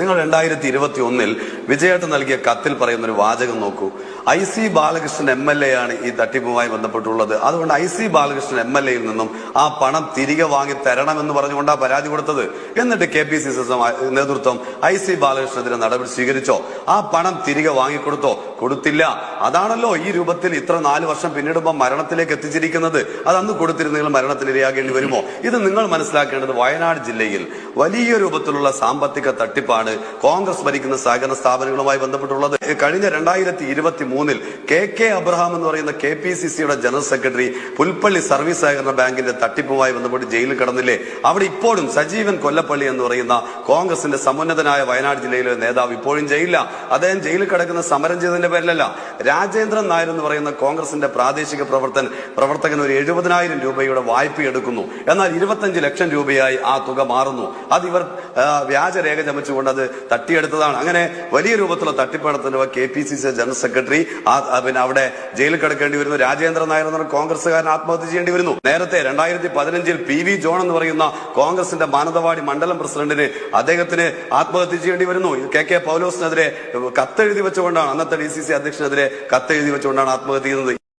നിങ്ങൾ രണ്ടായിരത്തി ഇരുപത്തി ഒന്നിൽ വിജയേട്ടൻ നൽകിയ കത്തിൽ പറയുന്ന ഒരു വാചകം നോക്കൂ. I C Balakrishnan M L A ആണ് ഈ തട്ടിപ്പുമായി ബന്ധപ്പെട്ടുള്ളത്. അതുകൊണ്ട് I C Balakrishnan M L എയിൽ നിന്നും ആ പണം തിരികെ വാങ്ങി തരണമെന്ന് പറഞ്ഞുകൊണ്ടാണ് പരാതി കൊടുത്തത്. എന്നിട്ട് കെ പി സി സി നേതൃത്വം ഐ സി ബാലകൃഷ്ണനെതിരെ നടപടി സ്വീകരിച്ചോ? ആ പണം തിരികെ വാങ്ങിക്കൊടുത്തോ? കൊടുത്തില്ല. അതാണല്ലോ ഈ രൂപത്തിൽ ഇത്ര നാല് വർഷം പിന്നിടുമ്പോൾ മരണത്തിലേക്ക് എത്തിച്ചിരിക്കുന്നത്. അത് അന്ന് കൊടുത്തിരുന്നെങ്കിൽ മരണത്തിനിരയാകേണ്ടി വരുമോ? ഇത് നിങ്ങൾ മനസ്സിലാക്കേണ്ടത് വയനാട് ജില്ലയിൽ വലിയ രൂപത്തിലുള്ള സാമ്പത്തിക തട്ടിപ്പാണ്. കോൺഗ്രസ് ഭരിക്കുന്ന സഹകരണ സ്ഥാപനങ്ങളുമായി ബന്ധപ്പെട്ടുള്ളത്. കഴിഞ്ഞ രണ്ടായിരത്തി ഇരുപത്തി മൂന്നിൽ കെ കെ അബ്രഹാം എന്ന് പറയുന്ന കെ പി സി സിയുടെ ജനറൽ സെക്രട്ടറി പുൽപ്പള്ളി സർവീസ് സഹകരണ ബാങ്കിന്റെ തട്ടിപ്പുമായി ബന്ധപ്പെട്ട് ജയിലിൽ കടന്നില്ലേ? അവിടെ ഇപ്പോഴും സജീവൻ കൊല്ലപ്പള്ളി എന്ന് പറയുന്ന കോൺഗ്രസിന്റെ സമുന്നതനായ വയനാട് ജില്ലയിലെ നേതാവ് ഇപ്പോഴും ജയിലില്ല. അദ്ദേഹം ജയിലിൽ കിടക്കുന്ന സമരം ചെയ്തതിന്റെ പേരിലല്ല. രാജേന്ദ്രൻ നായർ എന്ന് പറയുന്ന കോൺഗ്രസിന്റെ പ്രാദേശിക പ്രവർത്തൻ പ്രവർത്തകൻ ഒരു എഴുപതിനായിരം രൂപയുടെ വായ്പ എടുക്കുന്നു. എന്നാൽ ഇരുപത്തഞ്ച് ലക്ഷം രൂപയായി ആ തുക മാറുന്നു. അത് ഇവർ വ്യാജരേഖ ചമച്ചുകൊണ്ട് അത് തട്ടിയെടുത്തതാണ്. അങ്ങനെ വലിയ രൂപത്തിലുള്ള തട്ടിപ്പ് നടത്തുന്ന K P C C general secretary പിന്നെ അവിടെ ജയിലിൽ കിടക്കേണ്ടി വരുന്നു. രാജേന്ദ്ര നായർ എന്ന കോൺഗ്രസ്സുകാരൻ ആത്മഹത്യ ചെയ്യേണ്ടി വരുന്നു. നേരത്തെ രണ്ടായിരത്തി പതിനഞ്ചിൽ പി വി ജോൺ എന്ന് പറയുന്ന കോൺഗ്രസിന്റെ മാനന്തവാടി മണ്ഡലം പ്രസിഡന്റിന് അദ്ദേഹത്തിന് ആത്മഹത്യ ചെയ്യേണ്ടി വരുന്നു. കെ കെ പൗലോസിനെതിരെ കത്തെഴുതി വെച്ചുകൊണ്ടാണ് അന്നത്തെ ഡി സി സി അധ്യക്ഷനെതിരെ കത്തെഴുതി വെച്ചുകൊണ്ടാണ് ആത്മഹത്യ ചെയ്യുന്നത്.